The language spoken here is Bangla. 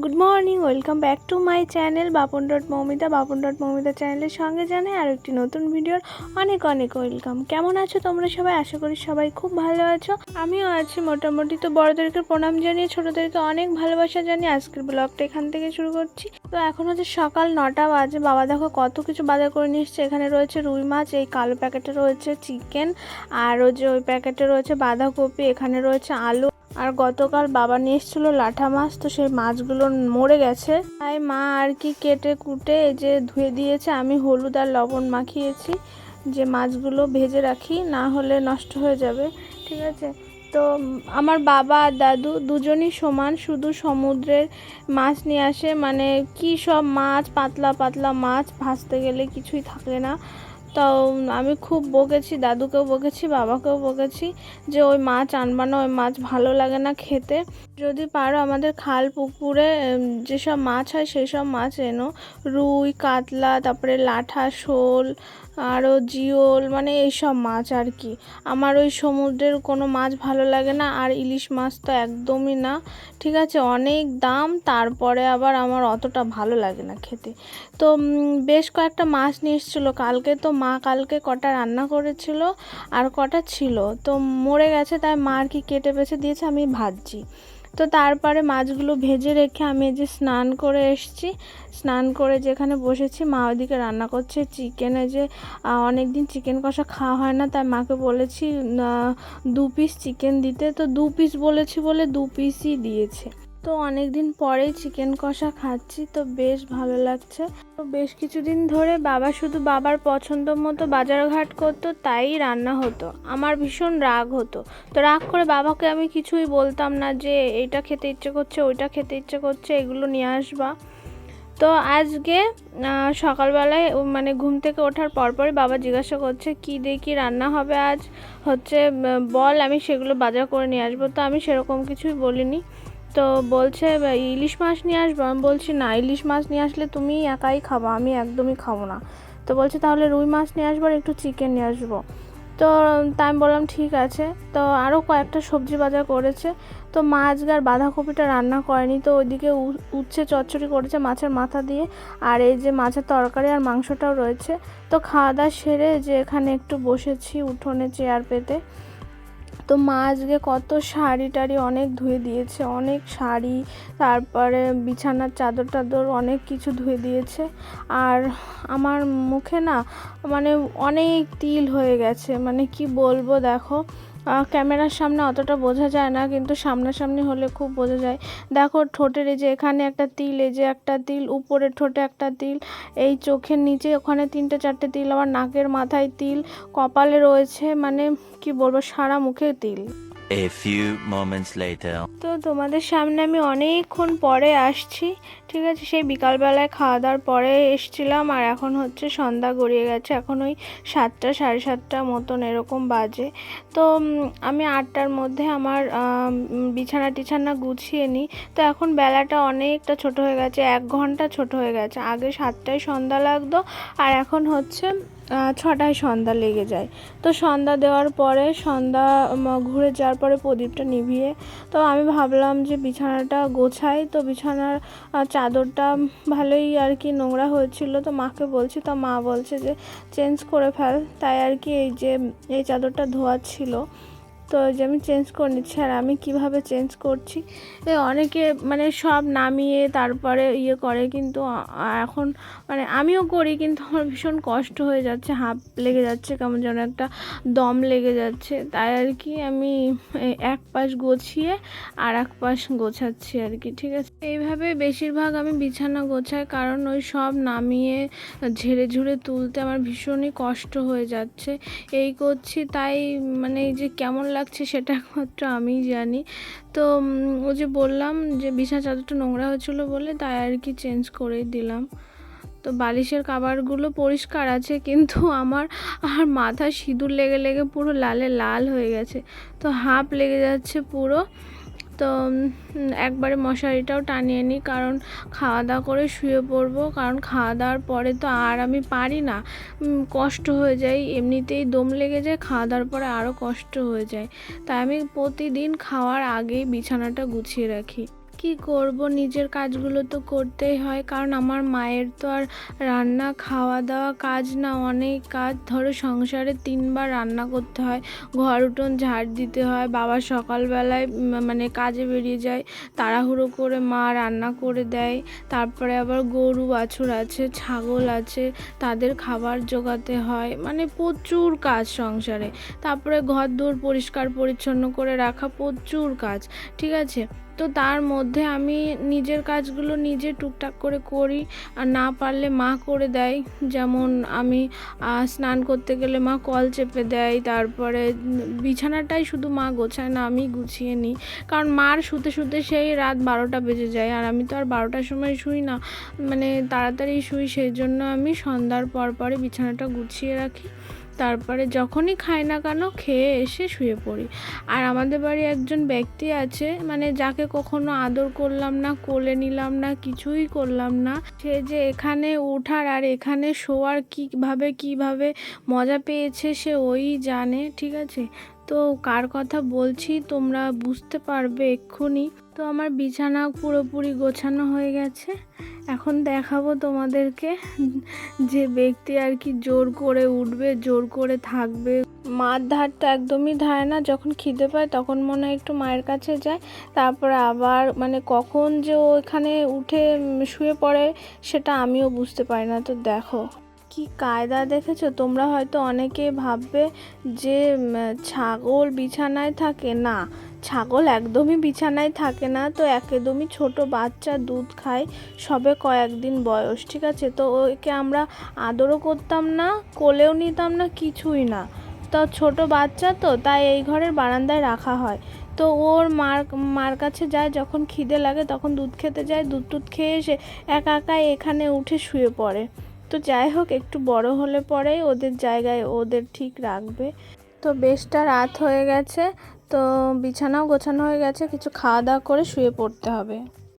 Everyone good morning Welcome back to my channel Bapan dot Moumita, Bapan dot Moumita চ্যানেলের সঙ্গে জানাই আর একটি নতুন ভিডিওর অনেক অনেক ওয়েলকাম। কেমন আছো তোমরা সবাই? আশা করি সবাই খুব ভালো আছো। আমিও আছি মোটামুটি। তো বড়দেরকে প্রণাম জানিয়ে, ছোটদেরকে অনেক ভালোবাসা জানিয়ে আজকের ব্লগটা এখান থেকে শুরু করছি। তো এখন হচ্ছে সকাল নটা বাজে। বাবা দেখো কত কিছু বাজার করে নিয়ে এসছে। এখানে রয়েছে রুই মাছ, এই কালো প্যাকেটে রয়েছে চিকেন, আর ওই যে ওই প্যাকেটে রয়েছে বাঁধাকপি, এখানে রয়েছে আলু। আর গতকাল বাবা নিয়ে এসেছিল লাঠা মাছ। তো সেই মাছগুলো মরে গেছে। তাই মা আর কি কেটে কুটে যে ধুয়ে দিয়েছে, আমি হলুদ আর লবণ মাখিয়েছি, যে মাছগুলো ভেজে রাখি, না হলে নষ্ট হয়ে যাবে, ঠিক আছে? তো আমার বাবা আর দাদু দুজনই সমান, শুধু সমুদ্রের মাছ নিয়ে আসে মানে কি সব মাছ, পাতলা পাতলা মাছ ভাজতে গেলে কিছুই থাকে না। তো আমি খুব বকেছি, দাদুকেও বকেছি, বাবাকেও বকেছি, যে ওই মাছ আনবা না, ওই মাছ ভালো লাগে না খেতে। যদি পারো আমাদের খাল, পুকুরে যেসব মাছ হয় সেই সব মাছ এনো। রুই, কাতলা, তারপরে লাঠা, শোল আরও জিওল মানে এইসব মাছ আর কি। আমার ওই সমুদ্রের কোনো মাছ ভালো লাগে না, আর ইলিশ মাছ তো একদমই না। ঠিক আছে, অনেক দাম, তারপরে আবার আমার অতটা ভালো লাগে না খেতে। তো বেশ কয়েকটা মাছ নিয়ে এসেছিল। কালকে তো মা কালকে কটা রান্না করেছিল, আর কটা ছিল। তো মরে গেছে, তাই মা আর কি কেটে বেছে দিয়েছে, আমি ভাজছি। তো তারপরে মাছগুলো ভেজে রেখে আমি যে স্নান করে এসেছি। স্নান করে যেখানে বসেছি, মা ওদিকে রান্না করছে চিকেনে যে অনেক দিন চিকেন কষা খাওয়া হয় না, তাই মাকে বলেছি দু পিস চিকেন দিতে। তো দু পিস বলেছি বলে দু পিসই দিয়েছে। তো অনেক দিন পরেই চিকেন কষা খাচ্ছি, তো বেশ ভালো লাগছে। তো বেশ কিছুদিন ধরে বাবা শুধু বাবার পছন্দ মতো বাজারঘাট করতো, তাই রান্না হতো। আমার ভীষণ রাগ হতো। তো রাগ করে বাবাকে আমি কিছুই বলতাম না যে এইটা খেতে ইচ্ছে করছে, ওইটা খেতে ইচ্ছে করছে, এগুলো নিয়ে আসবা। তো আজকে সকালবেলায় মানে ঘুম থেকে ওঠার পরপরই বাবা জিজ্ঞাসা করছে, কি দেখি রান্না হবে আজ? হচ্ছে বল, আমি সেগুলো বাজার করে নিয়ে আসব। তো আমি সেরকম কিছুই বলিনি। তো বলছে, ইলিশ মাছ নিয়ে আসব। আমি বলছি, না, ইলিশ মাছ নিয়ে আসলে তুমি একাই খাব, আমি একদমই খাব না। তো বলছে, তাহলে রুই মাছ নিয়ে আসব আর একটু চিকেন নিয়ে আসব। তো তাই আমি বললাম, ঠিক আছে। তো আরও কয়েকটা সবজি বাজার করেছে। তো মা আজকে আর বাঁধাকপিটা রান্না করেনি, তো ওইদিকে উচ্ছে চচ্চড়ি করেছে মাছের মাথা দিয়ে। আর এই যে মাছের তরকারি আর মাংসটাও রয়েছে। তো খাওয়া দাওয়া সেরে যে এখানে একটু বসেছি উঠোনে চেয়ার পেতে। তো মা আজকে কত শাড়ি টাড়ি অনেক ধুয়ে দিয়েছে, অনেক শাড়ি, তারপরে বিছানার চাদর টাদর অনেক কিছু ধুয়ে দিয়েছে। আর আমার মুখে না মানে অনেক তিল হয়ে গেছে মানে কি বলব দেখো ক্যামেরার সামনে অতটা বোঝা যায় না, কিন্তু সামনাসামনি হলে খুব বোঝা যায়। দেখো, ঠোঁটের এই যে এখানে একটা তিল, এই যে একটা তিল উপরের ঠোঁটে একটা তিল, এই চোখের নিচে ওখানে তিনটে চারটে তিল, আবার নাকের মাথায় তিল, কপালে রয়েছে মানে কি বলব, সারা মুখে তিল। A few moments later. তো তোমাদের সামনে আমি অনেকক্ষণ পরে আসছি, ঠিক আছে? সেই বিকালবেলায় খাওয়া দাওয়ার পরে এসছিলাম আর এখন হচ্ছে সন্ধ্যা গড়িয়ে গেছে। এখন ওই সাতটা, সাড়ে সাতটা মতন এরকম বাজে। তো আমি আটটার মধ্যে আমার বিছানা টিছানা গুছিয়ে নিই। তো এখন বেলাটা অনেকটা ছোট হয়ে গেছে, এক ঘণ্টা ছোট হয়ে গেছে। আগে সাতটায় সন্ধ্যা লাগতো আর এখন হচ্ছে ছটায় সন্ধ্যা লেগে যায়। তো সন্ধ্যা দেওয়ার পরে সন্ধ্যা ঘুরে যাওয়ার পরে প্রদীপটা নিভিয়ে, তো আমি ভাবলাম যে বিছানাটা গোছাই। তো বিছানার চাদরটা ভালোই আর কি নোংরা হয়েছিল। তো মাকে বলছি, তো মা বলছে যে, চেঞ্জ করে ফেল। তাই আর কি এই যে, এই চাদরটা ধোয়া ছিল। তো যে আমি চেঞ্জ করে নিচ্ছি আর আমি কীভাবে চেঞ্জ করছি অনেকে মানে সব নামিয়ে তারপরে ইয়ে করে কিন্তু এখন মানে আমিও করি কিন্তু আমার ভীষণ কষ্ট হয়ে যাচ্ছে, হাঁপ লেগে যাচ্ছে, কেমন যেন একটা দম লেগে যাচ্ছে। তাই আর কি আমি এক পাশ গোছিয়ে আর এক পাশ গোছাচ্ছি আর কি, ঠিক আছে? এইভাবে বেশিরভাগ আমি বিছানা গোছাই, কারণ ওই সব নামিয়ে ঝেড়ে ঝুড়ে তুলতে আমার ভীষণই কষ্ট হয়ে যাচ্ছে। এই করছি তাই মানে এই যে কেমন লাগছে সেটা একমাত্র আমিই জানি। তো ও যে বললাম যে বিছানা চাদরটা নোংরা হয়েছিল বলে তাই আর কি চেঞ্জ করে দিলাম। তো বালিশের কাবারগুলো পরিষ্কার আছে কিন্তু আমার আর মাথা সিঁদুর লেগে লেগে পুরো লালে লাল হয়ে গেছে। তো হাঁপ লেগে যাচ্ছে পুরো। তো একবারে মশারিটাও টানিয়ে নিই, কারণ খাওয়া দাওয়া করে শুয়ে পড়ব, কারণ খাওয়া দাওয়ার পরে তো আর আমি পারি না। কষ্ট হয়ে যায়, এমনিতেই দম লেগে যায় খাওয়া দাওয়ার পরে আরও কষ্ট হয়ে যায়। তাই আমি প্রতিদিন খাওয়ার আগেই বিছানাটা গুছিয়ে রাখি। কি করব? নিজের কাজগুলো তো করতেই হয়। কারণ আমার মায়ের তো আর রান্না খাওয়া দাওয়া কাজ না, অনেক কাজ। ধরো সংসারে তিনবার রান্না করতে হয়। ঘর উঠোন ঝাড় দিতে হয়। বাবা সকালবেলায় মানে কাজে বেরিয়ে যায়। তাড়াহুড়ো করে মা রান্না করে দেয়। তারপরে আবার গরু, বাছুর আছে, ছাগল আছে, তাদের খাবার জোগাতে হয়। মানে প্রচুর কাজ সংসারে। তারপরে ঘর দূর পরিষ্কার পরিচ্ছন্ন করে রাখা প্রচুর কাজ। ঠিক আছে? তো তার মধ্যে আমি নিজের কাজগুলো নিজে টুকটাক করে করি আর না পারলে মা করে দেয়। যেমন আমি স্নান করতে গেলে মা কল চেপে দেয়, তারপরে বিছানাটাই শুধু মা গোছায় না, আমি গুছিয়ে নিই। কারণ মার শুতে শুতে সেই রাত বারোটা বেজে যায় আর আমি তো আর বারোটার সময় শুই না। মানে তাড়াতাড়ি শুই, সেই জন্য আমি সন্ধ্যার পর পরে বিছানাটা গুছিয়ে রাখি। তারপরে যখনই খাই না কেন খেয়ে এসে শুয়ে পড়ি। আর আমাদের বাড়ি একজন ব্যক্তি আছে মানে যাকে কখনো আদর করলাম না, কোলে নিলাম না, কিছুই করলাম না। সে যে এখানে ওঠার আর এখানে শোয়ার কীভাবে কীভাবে মজা পেয়েছে সে ওই জানে, ঠিক আছে? তো কার কথা বলছি তোমরা বুঝতে পারবে এক্ষুনি। তো আমার বিছানা পুরোপুরি গোছানো হয়ে গেছে। এখন দেখাবো তোমাদেরকে যে ব্যক্তি আর কি জোর করে উঠবে, জোর করে থাকবে। মার ধারটা একদমই ধায় না, যখন খিদে পায় তখন মনে হয় একটু মায়ের কাছে যায়। তারপরে আবার মানে কখন যে ওখানে উঠে শুয়ে পড়ে, সেটা আমিও বুঝতে পারি না। তো দেখো। কি কায়দা দেখেছ? তোমরা হয়তো অনেকে ভাববে যে ছাগল বিছানায় থাকে। না, ছাগল একদমই বিছানায় থাকে না। তো একদমই ছোট বাচ্চা দুধ খায়, সবে কয়েকদিন বয়স, ঠিক আছে? তো ওকে আমরা আদরও করতাম না, কোলেও নিতাম না, কিছুই না। তো ছোট বাচ্চা তো, তাই এই ঘরের বারান্দায় রাখা হয়। তো ওর মার মার কাছে যায়, যখন খিদে লাগে, তখন দুধ খেতে যায়। দুধ টুধ খেয়ে এসে একা একাই এখানে উঠে শুয়ে পড়ে। তো যাই হোক, একটু বড় হলে পরেই ওদের জায়গায় ওদের ঠিক রাখবে। তো বেশটা রাত হয়ে গেছে, তো বিছানাও গোছানো হয়ে গেছে, কিছু খাওয়া দাওয়া করে শুয়ে পড়তে হবে।